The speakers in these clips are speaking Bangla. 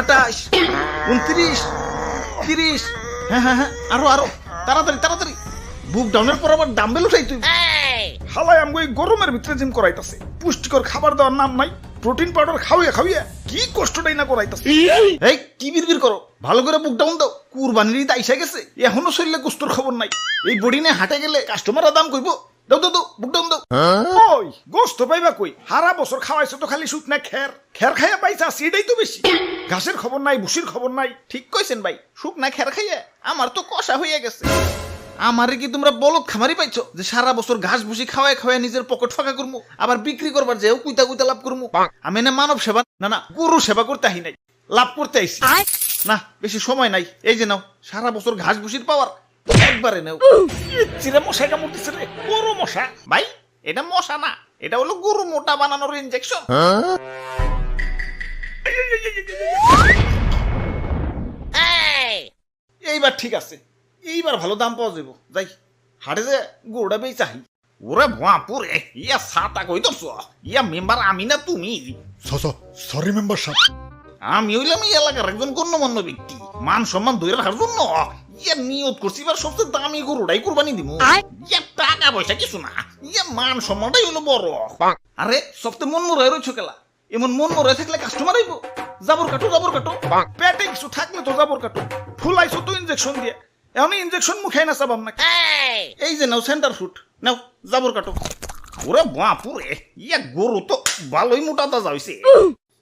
আঠাশ উনত্রিশ তিরিশ। হ্যাঁ হ্যাঁ হ্যাঁ আরও আরও। তাড়াতাড়ি তাড়াতাড়ি। বুক ডাউনের পর আবার ডাম্বেল উঠাই তুই। হালাই আমগো এই গরমের ভিতরে জিম করাইতাছে। পুষ্টিকর খাবার দেওয়ার নাম নাই প্রোটিন পাউডার খাওয়াইয়া খাওয়াইয়া কি কষ্টটাই না করাইতাছে। এই কি বিড়বিড় করো? ভালো করে বুক ডাউন দাও। কুরবানির ঈদ আইসা গেছে। এখনও শরীরে কুস্তর খবর নাই। এই বডি নিয়ে হাটে গেলে কাস্টমাররা দাম কইব। দাও দাও দাও বুক দাও ওই গোস্ত পাইবা কই? হারা বছর খাওয়াইছো তো খালি শুকনা খের খের খাইয়া পাইছা সেটাই তো বেশি ঘাসের খবর নাই ভুসির খবর নাই। ঠিক কইছেন ভাই শুকনা খের খাইয়ে? আমার তো কষা হইয়া গেছে। আমারে কি তোমরা বলদ খামারি পাইছো যে সারা বছর ঘাস ভুসি খাওয়ায় খাওয়ায় নিজের পকেট ফাঁকা করমু আবার বিক্রি করবার যেও কুইতা কুইতা লাভ করমু? আমি না মানব সেবা না না গরু সেবা করতে আহি নাই লাভ করতে আইছি। না বেশি সময় নাই এই যে নাও সারা বছর ঘাস ভুসির পাওয়ার। একবারে নাও। চিরে মশাই কামড়তেছে রে। গরু মশা। ভাই এটা মশা না এটা হলো গরু মোটা বানানোর ইনজেকশন এইবার ঠিক আছে। এইবার ভালো দাম পাওয়া যাব যাই হাটে যে গরুটা বেই চাহি ওরে ভুয়াপুরে ইয়া সাতা কই দছ ইয়া মেম্বার আমি না তুমি? সরি মেম্বার সাহেব। আমি হইলাম এই এলাকার একজন গণ্যমান্য ব্যক্তি। মান সম্মান ধরে রাখার জন্য। ইয়া নিয়ত করছি এবার সবচেয়ে দামি গরুটাই কোরবানি দিব ইয়া টাকা পয়সা কিছু না ইয়া মান সম্মানটাই হলো বড়। আরে সবচেয়ে মন মরে রয়েছে কেলা। এমন মন মরে থাকলে কাস্টমার আইব। জাবর কাটো জাবর কাটো। পেটে কিছু থাকলে তো যাবর কাটো। ফুলাইছো তো ইনজেকশন দিয়ে। এমন ইনজেকশন মুখে না চাবাম না এই। যে নাও সেন্টার ফুট নাও জাবর কাটো। ওরে বাপুরে ইয়া গরু তো ভালোই মোটা তাজা হইছে।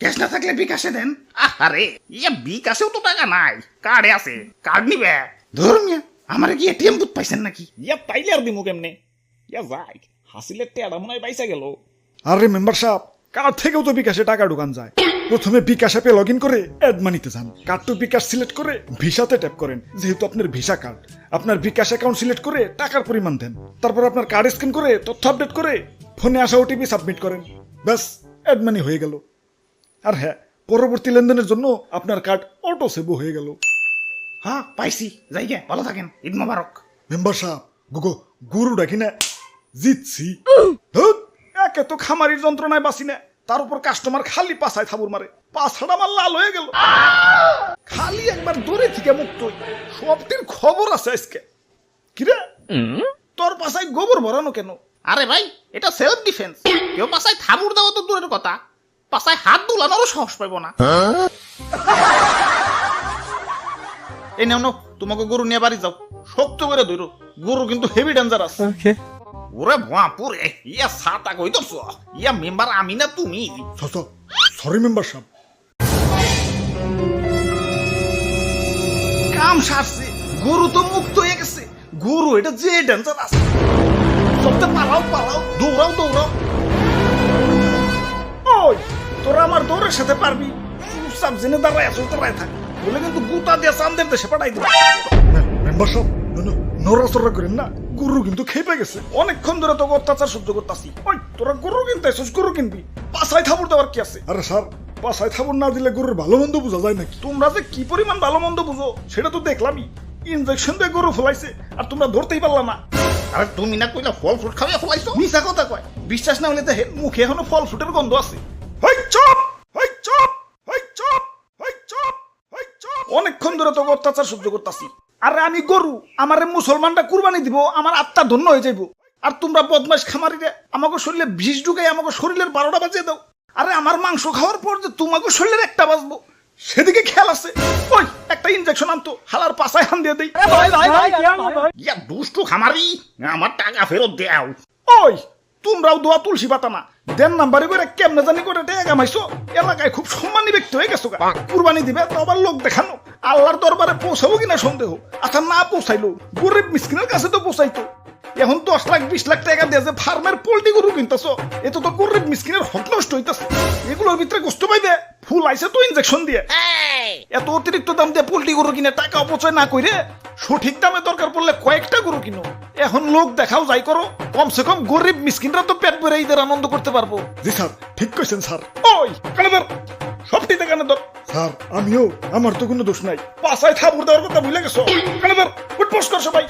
ক্যাশ না থাকলে বিকাশে দেন। আরে ইয়ে বিকাশেও তো টাকা নাই। কার্ডে আছে। কার্ড নিবে? ধর্মিয়া আমার কি এটিএম বুথ পাইছেন নাকি? ইয়া তাইলে আর দিমু কেমনে? ইয়া যাই হাসিলের টেড়া মনে হয় পাইসা গেল। আরে মেম্বার সাহেব কার্ড থেকেও তো বিকাশে টাকা ঢুকান যায়? প্রথমে বিকাশ অ্যাপে লগ ইন করে অ্যাড মানিতে যান। কার্ড টু বিকাশ সিলেক্ট করে ভিসাতে ট্যাপ করেন যেহেতু আপনার ভিসা কার্ড। আপনার বিকাশ অ্যাকাউন্ট সিলেক্ট করে টাকার পরিমাণ দেন। তারপর আপনার কার্ড স্ক্যান করে তথ্য আপডেট করে ফোনে আসা ওটিপি সাবমিট করেন। ব্যাস অ্যাড মানি হয়ে গেল। আর হ্যাঁ পরবর্তী লেনদেনের জন্য আপনার কার্ড অটো সেভও হয়ে গেল। হ্যাঁ পাইছি। যাই গে ভালো থাকেন। ঈদ মোবারক। মেম্বার সাহেব গুগো গুরু ডাকি না জিতছি। একে তো খামারির যন্ত্রণায় বাঁচি না। তার উপর কাস্টমার খালি পাছায় থাবুর মারে। পাছাটা আমার লাল হয়ে গেল। খালি একবার দূরে থেকে মুক্ত হই। সবটির খবর আছে আজকে। কিরে? তোর পাছায় গোবর ভরানো কেন? আরে ভাই এটা সেলফ ডিফেন্স কেউ পাশায় থাবুর দেওয়া তো দূরের কথা। পাশায় হাত দুলানোরও সাহস পাইব না। এই নাও তোমাকে গরু নিয়ে বাড়ি যাও। শক্ত করে ধরো। গরু কিন্তু হেভি ডেঞ্জারাস ওরে ভুয়াপুরে ইয়া সাতা কই দছ ইয়া মেম্বার আমি না তুমি? সরি মেম্বার সাহেব। কাম সারছে গরু তো মুক্ত হয়ে গেছে। গরু এটা যে ডেঞ্জারাস সবটা পালাও পালাও দৌড়াও দৌড়াও। তোরা আমার দৌড়ের সাথে পারবি। চুপচাপ জেনে দাঁড়ায় আসো দাঁড়ায় থাক। বলে কিন্তু গুতা দিয়ে চান্দের দেশে পাঠাই দিবি মেম্বার সাহেব নড়াচড়া করেন না গুরু কিন্তু খেপে গেছে। অনেকক্ষণ ধরে তোকে অত্যাচার সহ্য করতাছি। ওই তোরা গরু কিনতে আসছিস গরু কিনবি। পাছায় থাবুর দেওয়ার কি আছে? আরে স্যার পাশায় থাবর না দিলে গরুর ভালো মন্দ বোঝা যায় নাকি? তোমরা যে কি পরিমাণ ভালো মন্দ বুঝো সেটা তো দেখলামই। ইনজেকশন দিয়ে গরু ফলাইছে আর তোমরা ধরতেই পারলা না। আরে তুমি না কইলা ফল ফ্রুট খাওয়া ফলাইছো? মিছা কথা কয়। বিশ্বাস না হলে দেখে মুখে এখনও ফল ফ্রুটের গন্ধ আছে। ধরে তোকে অত্যাচার সহ্য করতাছি। আরে আমি গরু আমারে মুসলমানটা কুরবানি দিব আমার আত্মা ধন্য হয়ে যাইব। আর তোমরা বদমাস খামারিরে আমাকে শরীরে বিষ ঢুকাই আমাকে শরীরের বারোটা বাজিয়ে দাও। আরে আমার মাংস খাওয়ার পর যে তোমাকে শরীরের একটা বাজবো সেদিকে খেয়াল আছে। ওই একটা ইনজেকশন আনতো হালার পাশায় হান দিয়ে দেই। ইয়া দুষ্টু খামারি আমার টাকা ফেরত দেও। ওই তোমরাও দোয়া তুলসী পাতা না। দেন নাম্বারে করে কেমনে জানি করে টেকা কামাইছো এলাকায় খুব সম্মানী ব্যক্তি হয়ে গেছো। কুরবানি দিবে তো আবার লোক দেখানো। আল্লাহর দরবারে পৌঁছাবো কিনা সন্দেহ? আচ্ছা না পৌঁছাইলো। গরিব মিসকিনের কাছে তো পৌঁছাইতো। এখন দশ লাখ বিশ লাখ টাকা দিয়ে যে ফার্মের পোল্ট্রি গরু কিনতেছো এত তো গরিব মিসকিনের হক নষ্ট হইতেছে। এগুলোর ভিতরে কষ্ট পাইবে? ফুল আইছে তো ইনজেকশন দিয়ে। এত অতিরিক্ত দাম দিয়ে পোল্ট্রি গরু কিনে টাকা অপচয় না কইরে সঠিক দামে দরকার পড়লে কয়েকটা গরু কিনো। এখন লোক দেখাও যাই করো কমসে কম গরিব মিসকিনরা তো পেট ভরে ঈদের আনন্দ করতে পারব। জি স্যার ঠিক কইছেন স্যার। ওই কানে ধর। সবটিতে কানে ধর। স্যার আমিও আমার তো কোনো দোষ নাই। পাশায় থাপুর দেওয়ার কথা ভুলে গেছো? উঠপোস কর সবাই।